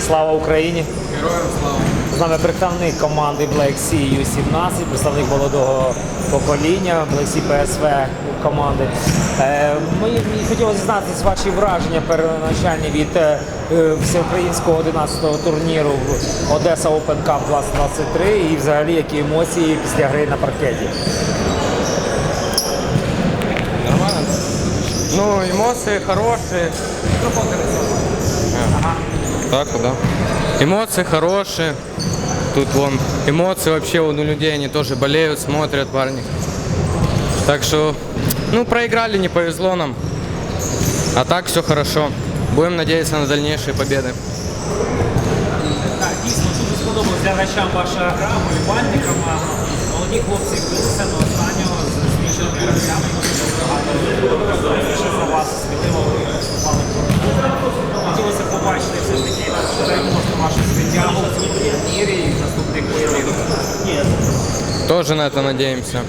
Слава Україні! Героям слава. З нами представник команди Black Sea U17, представник молодого покоління Black Sea PSV команди. Е, Ми хотілося дізнатися ваші враження первоначальні від е, всеукраїнського 11-го турніру в Одеса Open Cup 2023 і взагалі які емоції після гри на паркеті. Нормально? Ну, эмоции хорошие. Так, вот, да. Эмоции хорошие. Тут вон эмоции вообще вон у людей, они тоже болеют, смотрят парни. Так что, ну, проиграли, не повезло нам. А так все хорошо. Будем надеяться на дальнейшие победы. Так, дійсно дуже сподобалась глядачам ваша гра, болівальникам. Молоді хлопці билися до останнього з змішаними гравцями. Більше за вас сміливо все. Тоже на это надеемся.